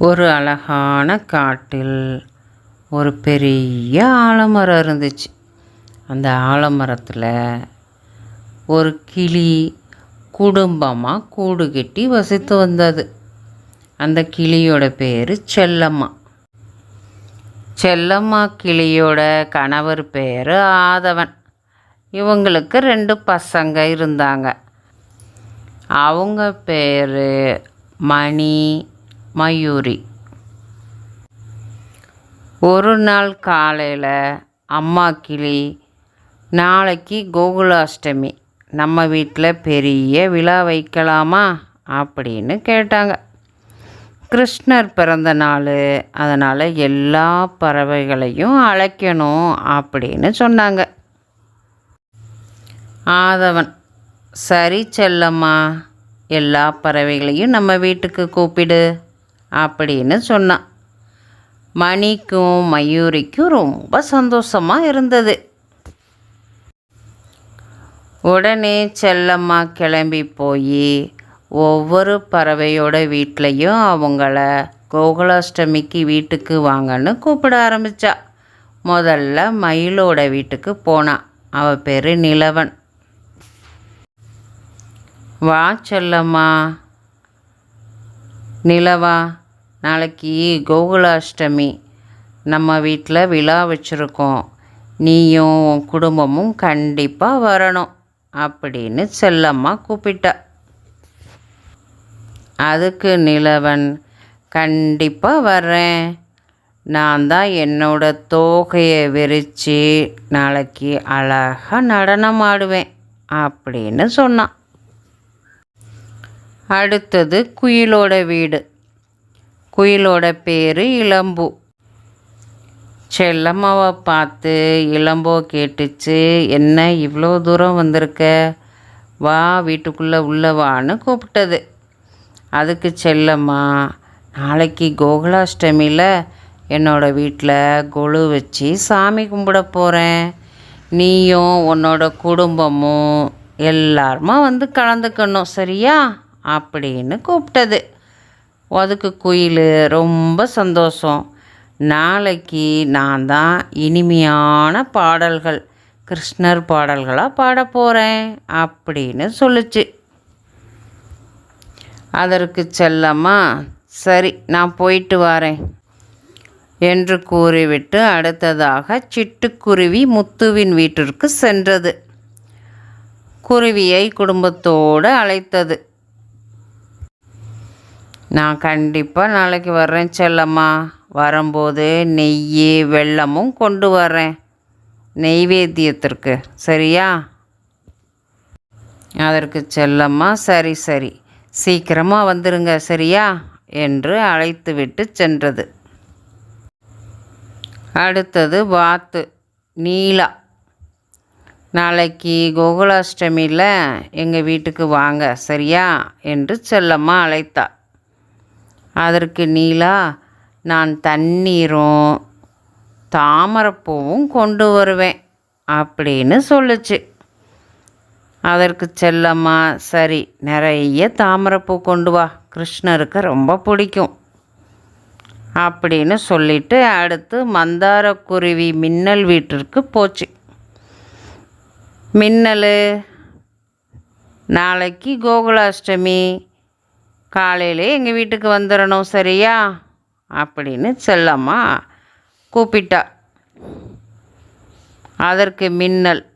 ஒரு அழகான காட்டில் ஒரு பெரிய ஆலமரம் இருந்துச்சு. அந்த ஆலமரத்தில் ஒரு கிளி குடும்பமாக கூடு கட்டி வசித்து வந்தது. அந்த கிளியோட பேர் செல்லம்மா. செல்லம்மா கிளியோட கணவர் பேர் ஆதவன். இவங்களுக்கு ரெண்டு பசங்க இருந்தாங்க. அவங்க பேர் மணி மயூரி. ஒரு நாள் காலையில் அம்மா கிளி நாளைக்கு கோகுலாஷ்டமி நம்ம வீட்டில் பெரிய விழா வைக்கலாமா அப்படின்னு கேட்டாங்க. கிருஷ்ணர் பிறந்த நாள் அதனால் எல்லா பறவைகளையும் அழைக்கணும் அப்படின்னு சொன்னாங்க. ஆதவன் சரி செல்லம்மா எல்லா பறவைகளையும் நம்ம வீட்டுக்கு கூப்பிடு. அப்படின்னு சொன்னான் மணிக்கும் மயூரிக்கும் ரொம்ப சந்தோஷமாக இருந்தது. உடனே செல்லம்மா கிளம்பி போய் ஒவ்வொரு பறவையோட வீட்லேயும் அவங்கள கோகுலாஷ்டமிக்கு வீட்டுக்கு வாங்கன்னு கூப்பிட ஆரம்பித்தா முதல்ல மயிலோட வீட்டுக்கு போனான் அவள் பேர் நிலவன். வா செல்லம்மா. நிலவா நாளைக்கு கோகுலாஷ்டமி. நம்ம வீட்டில் விழா வச்சுருக்கோம். நீயும் உன் குடும்பமும் கண்டிப்பாக வரணும் அப்படின்னு செல்லம்மா கூப்பிட்டா. அதுக்கு நிலவன் கண்டிப்பாக வர்றேன். நான் தான் என்னோட தோகையை விரித்து நாளைக்கு அழகாக நடனம் ஆடுவேன் அப்படின்னு சொன்னான். அடுத்தது குயிலோட வீடு. குயிலோட பேர் இளம்பு. செல்லம்மாவை பார்த்து இளம்போ கேட்டுச்சு. என்ன இவ்வளோ தூரம் வந்திருக்க? வா வீட்டுக்குள்ளே உள்ள வான்னு கூப்பிட்டது. அதுக்கு செல்லம்மா நாளைக்கு கோகுலாஷ்டமியில் என்னோடய வீட்டில் கொலு வச்சு சாமி கும்பிட போகிறேன் நீயும் உன்னோட குடும்பமும் எல்லாருமா வந்து கலந்துக்கணும். சரியா? அப்படின்னு கூப்பிட்டது. அதுக்கு குயில் ரொம்ப சந்தோஷம். நாளைக்கு நான் தான் இனிமையான பாடல்கள் கிருஷ்ணர் பாடல்களாக பாட போகிறேன் அப்படின்னு சொல்லுச்சு. அதற்கு செல்லம்மா சரி நான் போயிட்டு வரேன் என்று கூறிவிட்டு அடுத்ததாக சிட்டுக்குருவி முத்துவின் வீட்டிற்கு சென்றது. குருவியை குடும்பத்தோடு அழைத்தது. நான் கண்டிப்பாக நாளைக்கு வர்றேன் செல்லம்மா. வரும்போது நெய் வெல்லமும் கொண்டு வரேன் நெய்வேத்தியத்திற்கு. சரியா? அதற்கு செல்லம்மா சரி சரி. சீக்கிரமாக வந்துருங்க சரியா? என்று அழைத்துவிட்டு சென்றது. அடுத்தது வாத்து நீலா. நாளைக்கு கோகுலாஷ்டமியில் எங்கள் வீட்டுக்கு வாங்க சரியா? என்று செல்லம்மா அழைத்தா அதற்கு நீலா நான் தண்ணீரும் தாமரைப்பூவும் கொண்டு வருவேன் அப்படின்னு சொல்லுச்சு. அதற்கு செல்லம்மா சரி நிறைய தாமரைப்பூ கொண்டு வா. கிருஷ்ணருக்கு ரொம்ப பிடிக்கும் அப்படின்னு சொல்லிட்டு அடுத்து மந்தாரக்குருவி மின்னல் வீட்டிற்கு போச்சு. மின்னல் நாளைக்கு கோகுலாஷ்டமி காலையிலே எங்கள் வீட்டுக்கு வந்துடணும் சரியா? அப்படின்னு செல்லம்மா கூப்பிட்டா. அதற்கு மின்னல்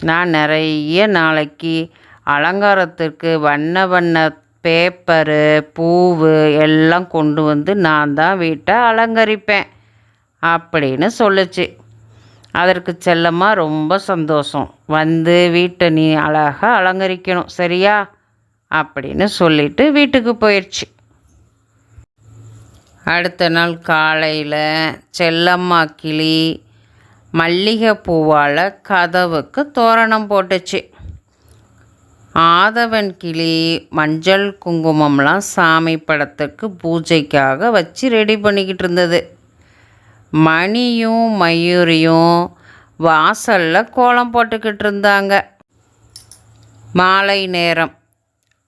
நான் நிறைய நாளைக்கு அலங்காரத்திற்கு வண்ண வண்ண பேப்பரு பூவு எல்லாம் கொண்டு வந்து நான் தான் வீட்டை அலங்கரிப்பேன் அப்படின்னு சொல்லுச்சு. அதற்கு செல்லம்மா ரொம்ப சந்தோஷம். வந்து வீட்டை நீ அழகாக அலங்கரிக்கணும் சரியா? அப்படின்னு சொல்லிட்டு வீட்டுக்கு போயிடுச்சு அடுத்த நாள் காலையில் செல்லம்மா கிளி மல்லிகை பூவால் கதவுக்கு தோரணம் போட்டுச்சு. ஆதவன் கிளி மஞ்சள் குங்குமம்லாம் சாமி படத்துக்கு பூஜைக்காக வச்சு ரெடி பண்ணிக்கிட்டு இருந்தது. மணியும் மயூரியும் வாசலில் கோலம் போட்டுக்கிட்டு இருந்தாங்க. மாலை நேரம்.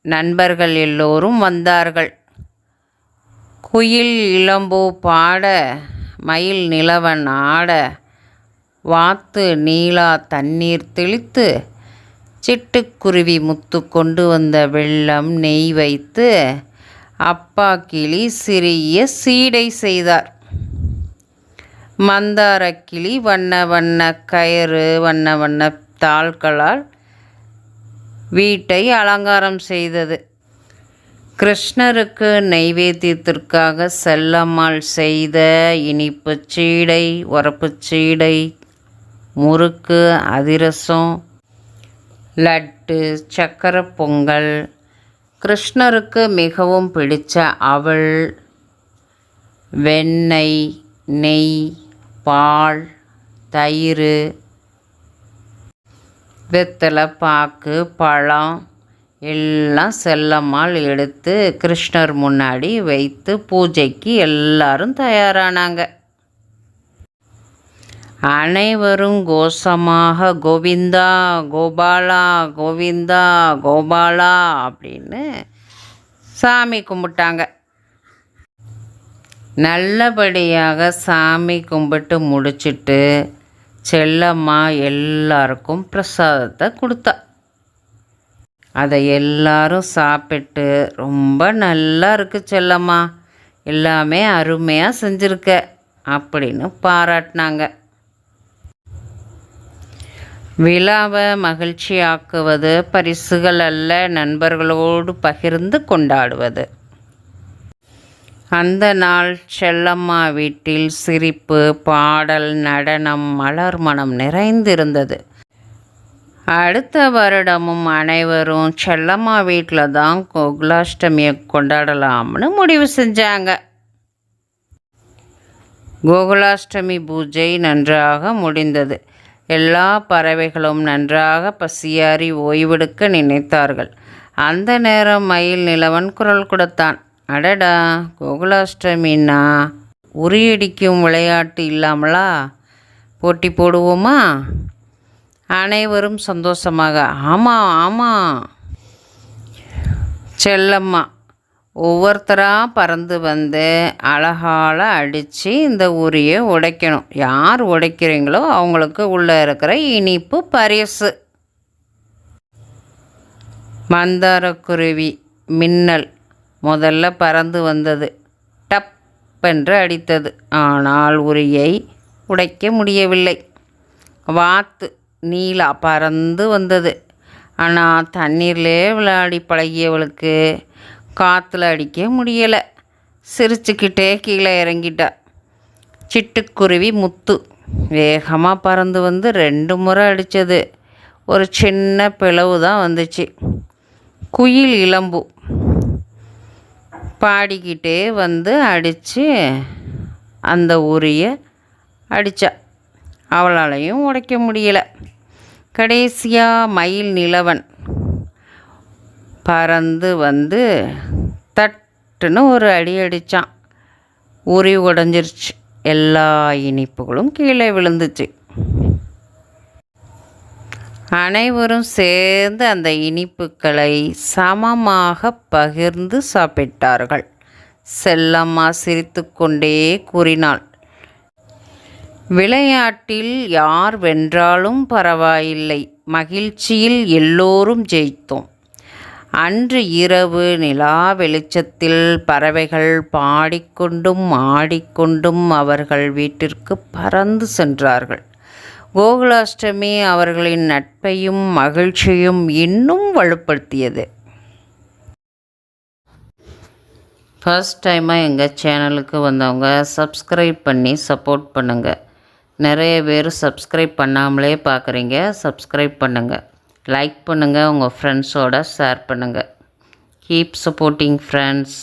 நண்பர்கள் எல்லோரும் வந்தார்கள். குயில் இளம்பூ பாட மயில் நிலவன் ஆட வாத்து நீலா தண்ணீர் தெளித்து சிட்டுக்குருவி முத்து கொண்டு வந்த வெள்ளம் நெய் வைத்து அப்பா கிளி சிறிய சீடை செய்தார். மந்தார கிளி வண்ண வண்ண கயிறு வண்ண வண்ண தாள்களால் வீட்டை அலங்காரம் செய்தது. கிருஷ்ணருக்கு நைவேத்தியத்திற்காக செல்லம்மாள் செய்த இனிப்புச் சீடை உரப்புச் சீடை முறுக்கு அதிரசம் லட்டு சக்கரை பொங்கல். கிருஷ்ணருக்கு மிகவும் பிடித்த அவள் வெண்ணெய் நெய் பால் தயிர் வெத்தலை பாக்கு பழம் எல்லாம் செல்லம்மாள் எடுத்து கிருஷ்ணர் முன்னாடி வைத்து பூஜைக்கு எல்லாரும் தயாரானாங்க. அனைவரும் கோஷமாக கோவிந்தா கோபாலா கோவிந்தா கோபாலா அப்படின்னு சாமி கும்பிட்டாங்க. நல்லபடியாக சாமி கும்பிட்டு முடிச்சிட்டு செல்லம்மா எல்லாருக்கும் பிரசாதத்தை கொடுத்தா. அதை எல்லாரும் சாப்பிட்டு ரொம்ப நல்லா இருக்கு செல்லம்மா. எல்லாமே அருமையாக செஞ்சுருக்க அப்படின்னு பாராட்டினாங்க. விழாவை மகிழ்ச்சியாக்குவது பரிசுகள் அல்ல நண்பர்களோடு பகிர்ந்து கொண்டாடுவது. அந்த நாள் செல்லம்மா வீட்டில் சிரிப்பு பாடல் நடனம் மலர் மனம் நிறைந்திருந்தது. அடுத்த வருடமும் அனைவரும் செல்லம்மா வீட்டில் தான் கோகுலாஷ்டமியை கொண்டாடலாம்னு முடிவு செஞ்சாங்க. கோகுலாஷ்டமி பூஜை நன்றாக முடிந்தது. எல்லா பறவைகளும் நன்றாக பசியாறி ஓய்வெடுக்க நினைத்தார்கள். அந்த நேரம் மயில் நிலவன் குரல் கொடுத்தான். அடடா கோகுலாஷ்டமின்னா உரியடிக்கும் விளையாட்டு இல்லாமலா? போட்டி போடுவோமா? அனைவரும் சந்தோஷமாக ஆமாம் ஆமாம் செல்லம்மா ஒவ்வொருத்தராக பறந்து வந்து அழகால் அடித்து இந்த உரியை உடைக்கணும். யார் உடைக்கிறீங்களோ அவங்களுக்கு உள்ளே இருக்கிற இனிப்பு பரிசு. மந்தாரக்குருவி மின்னல் முதல்ல பறந்து வந்தது. டப் என்று அடித்தது. ஆனால் உரியை உடைக்க முடியவில்லை. வாத்து நீலா பறந்து வந்தது. ஆனால் தண்ணீர்லே விளையாடி பழகியவளுக்கு காற்றுல அடிக்க முடியலை. சிரிச்சுக்கிட்டே கீழே இறங்கிட்டா. சிட்டுக்குருவி முத்து வேகமாக பறந்து வந்து ரெண்டு முறை அடித்தது ஒரு சின்ன பிளவு தான் வந்துச்சு. குயில் இளம்பு பாடிக்கிட்டே வந்து அடித்து அந்த உரியை அடித்தா அவளாலையும் உடைக்க முடியலை. கடைசியாக மயில் நிலவன் பறந்து வந்து தட்டுன்னு ஒரு அடி அடித்தான் உரி உடஞ்சிருச்சு. எல்லா இனிப்புகளும் கீழே விழுந்துச்சு. அனைவரும் சேர்ந்து அந்த இனிப்புகளை சமமாக பகிர்ந்து சாப்பிட்டார்கள். செல்லம்மா சிரித்துக்கொண்டே கூறினாள் விளையாட்டில் யார் வென்றாலும் பரவாயில்லை. மகிழ்ச்சியில் எல்லோரும் ஜெயித்தோம். அன்று இரவு நிலா வெளிச்சத்தில் பறவைகள் பாடிக்கொண்டும் ஆடிக்கொண்டும் அவர்கள் வீட்டிற்கு பறந்து சென்றார்கள். கோகுலாஷ்டமி அவர்களின் நட்பையும் மகிழ்ச்சியும் இன்னும் வலுப்படுத்தியது. ஃபர்ஸ்ட் டைமாக எங்கள் சேனலுக்கு வந்தவங்க சப்ஸ்கிரைப் பண்ணி சப்போர்ட் பண்ணுங்கள் நிறைய பேர் சப்ஸ்கிரைப் பண்ணாமலே பார்க்குறீங்க சப்ஸ்கிரைப் பண்ணுங்கள் லைக் பண்ணுங்கள் உங்கள் ஃப்ரெண்ட்ஸோட ஷேர் பண்ணுங்கள் கீப் சப்போர்ட்டிங் ஃப்ரெண்ட்ஸ்